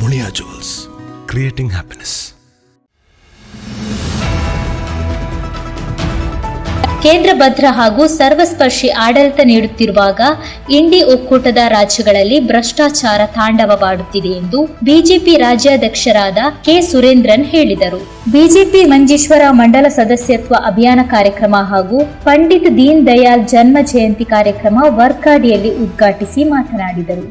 முனியா jewels creating happiness ಕೇಂದ್ರ ಭದ್ರ ಹಾಗೂ ಸರ್ವಸ್ಪರ್ಶಿ ಆಡಳಿತ ನೀಡುತ್ತಿರುವಾಗ ಇಂಡಿ ಒಕ್ಕೂಟದ ರಾಜ್ಯಗಳಲ್ಲಿ ಭ್ರಷ್ಟಾಚಾರ ತಾಂಡವವಾಡುತ್ತಿದೆ ಎಂದು ಬಿಜೆಪಿ ರಾಜ್ಯಾಧ್ಯಕ್ಷರಾದ ಕೆ ಸುರೇಂದ್ರನ್ ಹೇಳಿದರು. ಬಿಜೆಪಿ ಮಂಜೇಶ್ವರ ಮಂಡಲ ಸದಸ್ಯತ್ವ ಅಭಿಯಾನ ಕಾರ್ಯಕ್ರಮ ಹಾಗೂ ಪಂಡಿತ್ ದೀನ್ ದಯಾಳ್ ಜನ್ಮ ಜಯಂತಿ ಕಾರ್ಯಕ್ರಮ ವರ್ಕಾಡಿಯಲ್ಲಿ ಉದ್ಘಾಟಿಸಿ ಮಾತನಾಡಿದರು.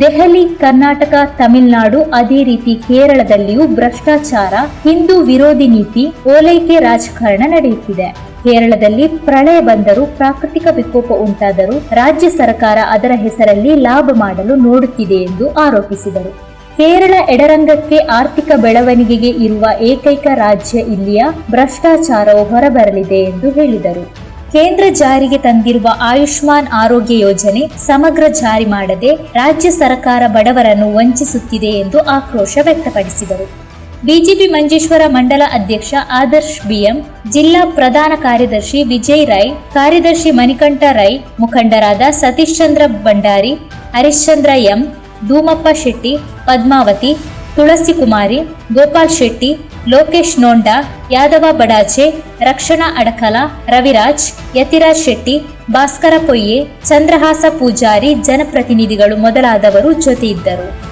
ದೆಹಲಿ, ಕರ್ನಾಟಕ, ತಮಿಳುನಾಡು ಅದೇ ರೀತಿ ಕೇರಳದಲ್ಲಿಯೂ ಭ್ರಷ್ಟಾಚಾರ, ಹಿಂದೂ ವಿರೋಧಿ ನೀತಿ, ಓಲೈಕೆ ರಾಜಕಾರಣ ನಡೆಯುತ್ತಿದೆ. ಕೇರಳದಲ್ಲಿ ಪ್ರಳಯ ಬಂದರೂ ಪ್ರಾಕೃತಿಕ ವಿಕೋಪ ಉಂಟಾದರೂ ರಾಜ್ಯ ಸರ್ಕಾರ ಅದರ ಹೆಸರಲ್ಲಿ ಲಾಭ ಮಾಡಲು ನೋಡುತ್ತಿದೆ ಎಂದು ಆರೋಪಿಸಿದರು. ಕೇರಳ ಎಡರಂಗಕ್ಕೆ ಆರ್ಥಿಕ ಬೆಳವಣಿಗೆಗೆ ಇರುವ ಏಕೈಕ ರಾಜ್ಯ ಇಲ್ಲಿಯ ಭ್ರಷ್ಟಾಚಾರವು ಹೊರಬರಲಿದೆ ಎಂದು ಹೇಳಿದರು. ಕೇಂದ್ರ ಜಾರಿಗೆ ತಂದಿರುವ ಆಯುಷ್ಮಾನ್ ಆರೋಗ್ಯ ಯೋಜನೆ ಸಮಗ್ರ ಜಾರಿ ಮಾಡದೆ ರಾಜ್ಯ ಸರ್ಕಾರ ಬಡವರನ್ನು ವಂಚಿಸುತ್ತಿದೆ ಎಂದು ಆಕ್ರೋಶ ವ್ಯಕ್ತಪಡಿಸಿದರು. ಬಿಜೆಪಿ ಮಂಜೇಶ್ವರ ಮಂಡಲ ಅಧ್ಯಕ್ಷ ಆದರ್ಶ್ ಬಿಎಂ, ಜಿಲ್ಲಾ ಪ್ರಧಾನ ಕಾರ್ಯದರ್ಶಿ ವಿಜಯ್ ರೈ, ಕಾರ್ಯದರ್ಶಿ ಮಣಿಕಂಠ ರೈ, ಮುಖಂಡರಾದ ಸತೀಶ್ ಚಂದ್ರ ಭಂಡಾರಿ ಹರಿಶ್ಚಂದ್ರ ಎಂ, ಧೂಮಪ್ಪ ಶೆಟ್ಟಿ, ಪದ್ಮಾವತಿ, ತುಳಸಿ ಕುಮಾರಿ, ಗೋಪಾಲ್ ಶೆಟ್ಟಿ, ಲೋಕೇಶ್ ನೋಂಡಾ, ಯಾದವ ಬಡಾಚೆ ರಕ್ಷಣಾ ಅಡಕಲ, ರವಿರಾಜ್, ಯತಿರಾಜ್ ಶೆಟ್ಟಿ, ಭಾಸ್ಕರ ಪೊಯ್ಯೆ, ಚಂದ್ರಹಾಸ ಪೂಜಾರಿ, ಜನಪ್ರತಿನಿಧಿಗಳು ಮೊದಲಾದವರು ಜೊತೆಯಿದ್ದರು.